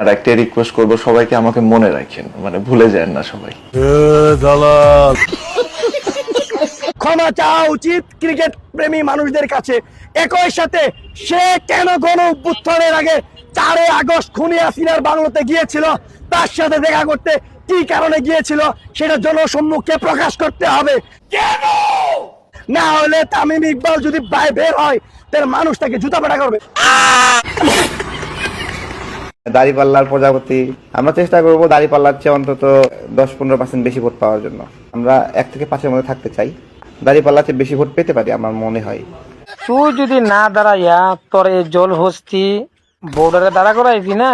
আর একটা রিকোয়েস্ট করব সবাইকে আমাকে মনে রাখেন মানে ভুলে যায় না সবাই। ক্ষমা চাওয়া উচিত ক্রিকেট প্রেমী মানুষদের কাছে। একই সাথে সে কেন গণ অভ্যুত্থানের আগে চারে আগস্ট খুনি হাসিনার বাংলোতে গিয়েছিল? তার সাথে দেখা করতে কি কারণে গিয়েছিল? সেটা জনসম্মুখে প্রকাশ করতে হবে। কেন? না হলে তামিম ইকবাল যদি বাইরে বের হয় তাহলে মানুষ তাকে জুতা পেটা করবে। দাড়িপাল্লার প্রজাপতি। আমরা চেষ্টা করব দাড়িপাল্লার চেয়ে অন্তত দশ পনেরো পার্সেন্ট বেশি ভোট পাওয়ার জন্য। আমরা এক থেকে পাঁচের মধ্যে থাকতে চাই। দাড়িপাল্লার চেয়ে বেশি ভোট পেতে পারি আমার মনে হয়। তুই যদি না দাঁড়াইয়া তোর এই জল হস্তি বোর্ডারে দাঁড়া করাইবি না?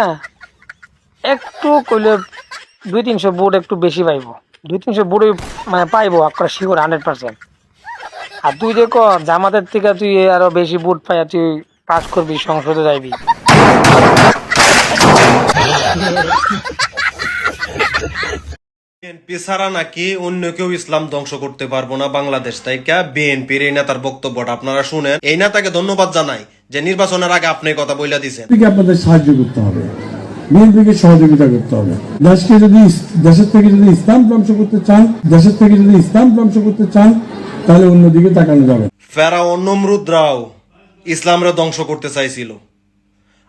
একটু কইলে দুই তিনশো বুট একটু বেশি পাইব। দুই তিনশো বুট মানে পাইবো আপনার শিওর হান্ড্রেড পার্সেন্ট আর তুই ক জামাতের থেকে তুই আরও বেশি বুট পাইয়া তুই পাস করবি, সংসদে যাইবি। বিএনপি ছাড়া নাকি অন্য কেউ ইসলাম ধ্বংস করতে পারব না বাংলাদেশ তাই কা? বিএনপির এই নেতার বক্তব্যটা আপনারা শুনেন। এই নেতাকে ধন্যবাদ জানাই যে নির্বাচনের আগে আপনি কথা বইলা থেকে আপনাদের সাহায্য করতে হবে। বিএনপিকে সহযোগিতা করতে হবে। দেশকে যদি দেশের থেকে যদি ইসলাম ধ্বংস করতে চান দেশের থেকে যদি ইসলাম ধ্বংস করতে চান তাহলে অন্যদিকে তাকানো যাবে। ফেরাও নমরুদ্রাও ইসলামরে ধ্বংস করতে চাইছিল।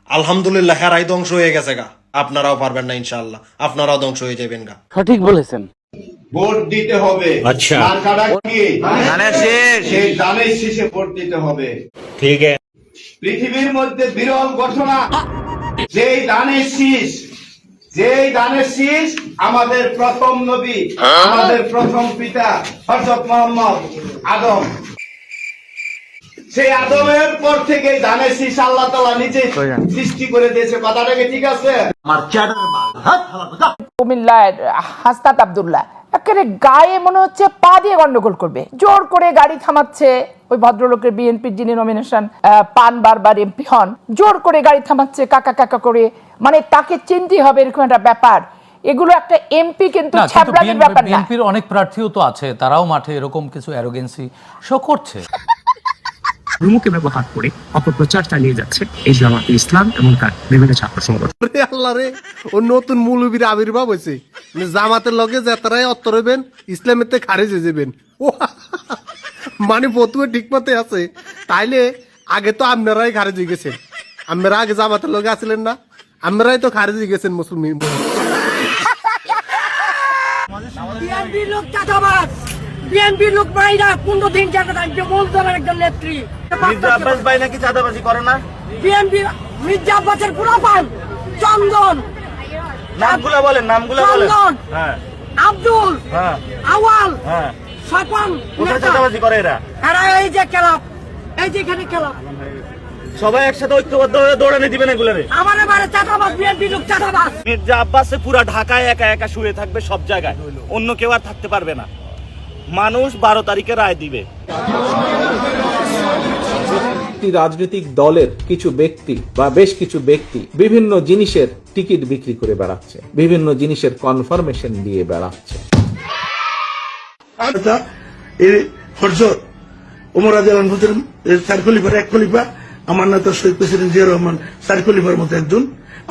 আলহামদুলিল্লাহ হেরাই ধ্বংস হয়ে গেছে গা। আপনারাও পারবেন না ইনশাআল্লাহ। আপনারাও ধ্বংস হয়ে যাবেন গা। ভোট দিতে হবে। আচ্ছা। মার্কাটা সেই দানের শীষে। ভোট দিতে হবে। ঠিক পৃথিবীর মধ্যে বিরল ঘটনা যেই দানের শীষ যেই দানের শীষ আমাদের প্রথম নবী আমাদের প্রথম পিতা হজরত মোহাম্মদ আদম। সেই আদমের পর থেকে ধানের শীষ আল্লাহ তালা নিজে সৃষ্টি করে দিয়েছে। কথাটাকে ঠিক আছে? কুমিল্লার হাসনাত আবদুল্লাহ। একেবারে গায়ে মনে হচ্ছে পা দিয়ে গন্ডগোল করবে। জোর করে গাড়ি থামাচ্ছে ওই ভদ্রলোকের বিএনপির যিনি নমিনেশন পান বারবার এমপি হন। জোর করে গাড়ি থামাচ্ছে কাকা কাকা করে। মানে তাকে চিনতে হবে এরকম একটা ব্যাপার। এগুলো একটা এমপি কিন্তু ব্যাপার না। বিএনপির অনেক প্রার্থীও তো আছে। তারাও মাঠে এরকম কিছু অ্যারোগেন্সি শো করছে। রুমুকে ব্যবহার করে অপপ্রচার চালিয়ে যাচ্ছে এই জামাতে ইসলাম এবং তার বিভিন্ন ছাত্র সংগঠন। আল্লাহ রে ও নতুন মৌলবীর আবির্ভাব হয়েছে মানে জামাতের লগে যাতারাই অত্তর হইবেন ইসলামের তে খারেজ হয়ে যাবেন ও মানে বতুয়ে ঠিক মতে আছে। তাইলে আগে তো আপনারাই খারেজ হয়ে গেছেন। আপনারা আগে জামাতের লগে আছিলেন না আপনারাই তো খারেজ হয়ে গেছেন মুসলমান বিএনপির লোক চাঁদাবাজ। বিএনপির লোক ভাইরা পনেরো দিন থাকবে একজন নেত্রী। আব্বাস ভাই নাকি চাঁদাবাজি করে না? বিএনপি মির্জা আব্বাসের পুরো পান চন্দন। নামগুলো বলেন নামগুলো বলেন। হ্যাঁ। আব্দুল হ্যাঁ। আওয়াল হ্যাঁ। স্বপন কোথায় চাঁদাবাজি করে এরা? এরা এই যে ক্লাব এই যে এখানে ক্লাব সবাই একসাথে ঐক্যবদ্ধ হয়ে দৌড়ানি দিবেন এগুলোরে? আমার এবারে চাঁদাবাজ বিএনপি লোক চাঁদাবাজ। মির্জা আব্বাসে পুরা ঢাকায় একা একা শুয়ে থাকবে সব জায়গায়। অন্য কেউ আর থাকতে পারবে না। মানুষ বারো তারিখে রায় দিবে। রাজনৈতিক দলের কিছু ব্যক্তি বা বেশ কিছু ব্যক্তি বিভিন্ন জিনিসের টিকিট বিক্রি করে বেড়াচ্ছে বিভিন্ন জিনিসের কনফার্মেশন দিয়ে বেড়াচ্ছে। হরজত ওমর আজালান চার খলিফার এক খলিফা আমার নেতা শহীদ প্রেসিডেন্ট জিয়া রহমান চার খলিফার মতো একজন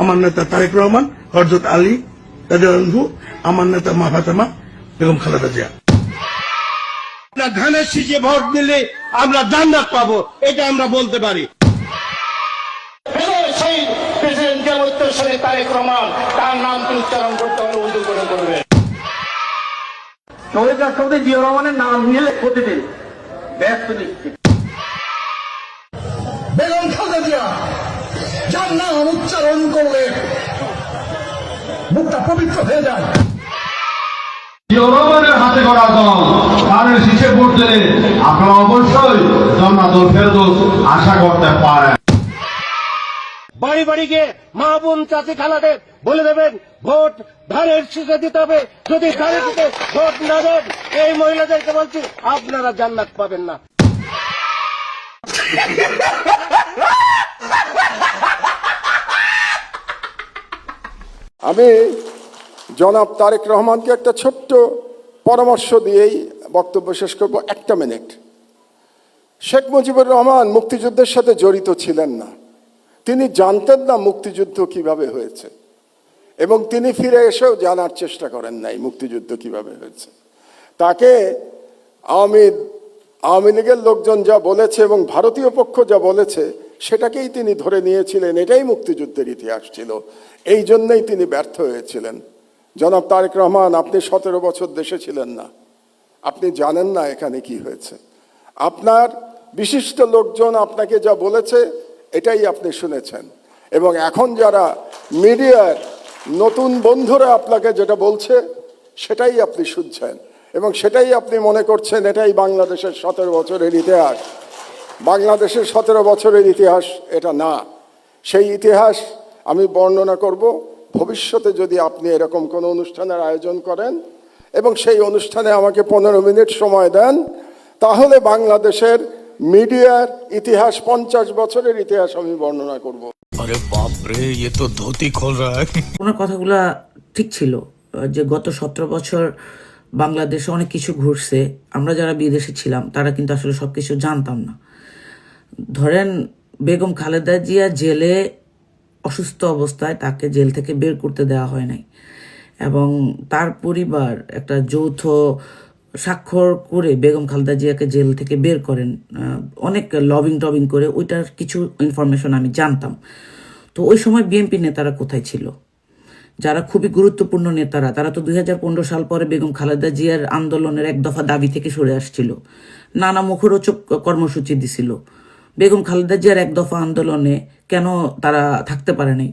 আমার নেতা তারেক রহমান হরজত আলী রাজু আমার নেতা মা ফাতেমা বেগম খালেদা জিয়া। ধানের শীষে ভোট দিলে আমরা জান্নাত পাবো এটা আমরা বলতে পারি। জিয়া তার উচ্চারণ করতে হলে উর্দু করবে শহীদ রাষ্ট্রপতি জিয়া রহমানের নাম নিলে প্রতিদিন ব্যস্ত নিশ্চিত। বেগম খালেদা জিয়া যার নাম উচ্চারণ করলে মুখটা পবিত্র হয়ে যায়। রহমানের হাতে গড়া দল তাদের শীষে ভোট দিলে আপনারা অবশ্যই জান্নাতুল ফেরদৌস আশা করতে পারেন। বাড়ি বাড়ি গিয়ে মা বোন চাচি খালাদের বলে দেবেন ভোট ধানের শীষে দিতে হবে। যদি ধানের শীষে ভোট না দেন এই মহিলাদেরকে বলছি আপনারা জান্নাত পাবেন না। আমি জনাব তারেক রহমানকে একটা ছোট্ট পরামর্শ দিয়েই বক্তব্য শেষ করব একটা মিনিট। শেখ মুজিবুর রহমান মুক্তিযুদ্ধের সাথে জড়িত ছিলেন না। তিনি জানতেন না মুক্তিযুদ্ধ কীভাবে হয়েছে। এবং তিনি ফিরে এসেও জানার চেষ্টা করেন নাই মুক্তিযুদ্ধ কীভাবে হয়েছে। তাকে আওয়ামী আওয়ামী লীগের লোকজন যা বলেছে এবং ভারতীয় পক্ষ যা বলেছে, সেটাকেই তিনি ধরে নিয়েছিলেন। এটাই মুক্তিযুদ্ধের ইতিহাস ছিল। এই জন্যই তিনি ব্যর্থ হয়েছিলেন। জনাব তারেক রহমান, আপনি সতেরো বছর দেশে ছিলেন না। আপনি জানেন না এখানে কি হয়েছে। আপনার বিশিষ্ট লোকজন আপনাকে যা বলেছে, এটাই আপনি শুনেছেন। এবং এখন যারা মিডিয়ার নতুন বন্ধুরা আপনাকে যেটা বলছে, সেটাই আপনি শুনছেন। এবং সেটাই আপনি মনে করছেন, এটাই বাংলাদেশের সতেরো বছরের ইতিহাস। বাংলাদেশের সতেরো বছরের ইতিহাস এটা না। সেই ইতিহাস আমি বর্ণনা করব, ভবিষ্যতে যদি আপনি এরকম কোনো অনুষ্ঠানের আয়োজন করেন এবং সেই অনুষ্ঠানে আমাকে পনেরো মিনিট সময় দেন, তাহলে বাংলাদেশের মিডিয়ার ইতিহাস পঞ্চাশ বছরের ইতিহাস আমি বর্ণনা করব। আরে বাপরে এ তো ধুতি খোল ওনার কথাগুলা ঠিক ছিল যে গত সতেরো বছর বাংলাদেশে অনেক কিছু ঘুরছে। আমরা যারা বিদেশে ছিলাম তারা কিন্তু আসলে সব কিছু জানতাম না। ধরেন বেগম খালেদা জিয়া জেলে অসুস্থ অবস্থায় তাকে জেল থেকে বের করতে দেওয়া হয় নাই। এবং তার পরিবার একটা যৌথ স্বাক্ষর করে বেগম খালেদা জিয়াকে জেল থেকে বের করেন অনেক লবিং টবিং করে, ওইটার কিছু ইনফরমেশন আমি জানতাম। তো ওই সময় বিএনপি নেতারা কোথায় ছিল? যারা খুবই গুরুত্বপূর্ণ নেতারা, তারা তো দুই হাজার পনেরো সাল পরে বেগম খালেদা জিয়ার আন্দোলনের এক দফা দাবি থেকে সরে আসছিল। নানা মুখরোচক কর্মসূচি দিছিল। বেগম খালেদা জিয়ার এক দফা আন্দোলনে কেন তারা থাকতে পারে নাই?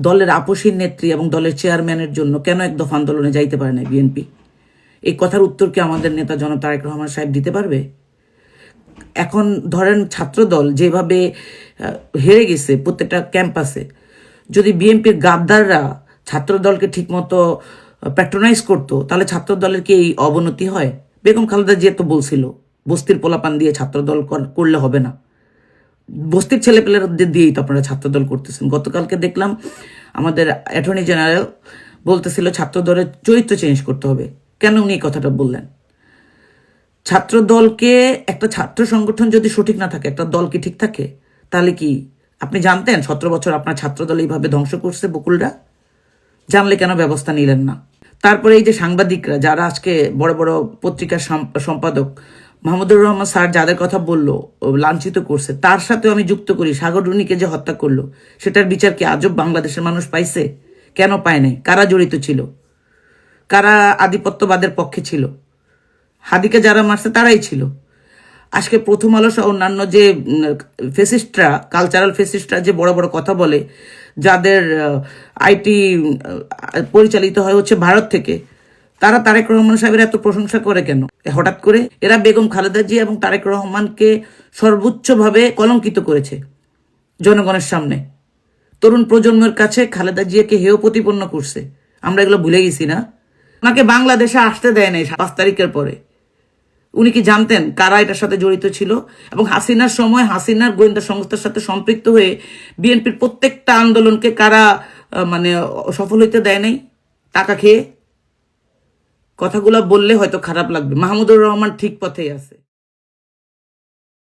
দলের আপসীর নেত্রী এবং দলের চেয়ারম্যানের জন্য কেন এক দফা আন্দোলনে যাইতে পারে নাই বিএনপি এই কথার উত্তর কি আমাদের নেতা জনাব তারেক রহমান সাহেব দিতে পারবে? এখন ধরেন ছাত্রদল যেভাবে হেরে গেছে প্রত্যেকটা ক্যাম্পাসে, যদি বিএনপির গাদ্দাররা ছাত্রদলকে ঠিকমতো প্যাট্রোনাইজ করতো, তাহলে ছাত্রদলের কি এই অবনতি হয়? বেগম খালেদা জিয়া তো বলছিল, বস্তির পোলাপান দিয়ে ছাত্রদল কর- করলে হবে না। বস্তির ছেলেপেলেদের দিয়েই তো আপনারা ছাত্রদল করতেছেন। গতকালকে দেখলাম আমাদের অ্যাটর্নি জেনারেল বলতেছিল ছাত্রদলের চরিত্র চেঞ্জ করতে হবে। কেন উনি এই কথাটা বললেন? ছাত্র দলকে একটা ছাত্র সংগঠন যদি সঠিক না থাকে, একটা দল কি ঠিক থাকে? তাহলে কি, আপনি জানতেন সতেরো বছর আপনার ছাত্র দল এইভাবে ধ্বংস করছে বকুলরা? জানলে কেন ব্যবস্থা নিলেন না? তারপরে এই যে সাংবাদিকরা, যারা আজকে বড় বড় পত্রিকার সম্পাদক, মাহমুদুর রহমান স্যার যাদের কথা বলল লাঞ্ছিত করছে, তার সাথেও আমি যুক্ত করি, সাগর রুনিকে যে হত্যা করল, সেটার বিচার কি আজব বাংলাদেশের মানুষ পাইছে? কেন পায় নাই? কারা জড়িত ছিল? কারা আধিপত্যবাদের পক্ষে ছিল? হাদিকে যারা মারছে তারাই ছিল। আজকে প্রথম আলো সহ অন্যান্য যে ফেসিস্টরা কালচারাল ফেসিস্টরা যে বড় বড় কথা বলে, যাদের আইটি পরিচালিত হয় হচ্ছে ভারত থেকে, তারা তারেক রহমান সাহেবের এত প্রশংসা করে কেন? হঠাৎ করে এরা বেগম খালেদা জিয়া এবং তারেক রহমানকে সর্বোচ্চভাবে কলঙ্কিত করেছে জনগণের সামনে। তরুণ প্রজন্মের কাছে খালেদা জিয়াকে হেয় প্রতিপন্ন করছে। আমরা এগুলো ভুলে গেছি না? ওনাকে বাংলাদেশে আসতে দেয় নাই পাঁচ তারিখের পরে। উনি কি জানতেন কারা এটার সাথে জড়িত ছিল? এবং হাসিনার সময় হাসিনার গোয়েন্দা সংস্থার সাথে সম্পৃক্ত হয়ে বিএনপির প্রত্যেকটা আন্দোলনকে কারা মানে সফল হইতে দেয় নাই? টাকা খেয়ে? কথাগুলো বললে হয়তো খারাপ লাগবে। মাহমুদুর রহমান ঠিক পথেই আছে।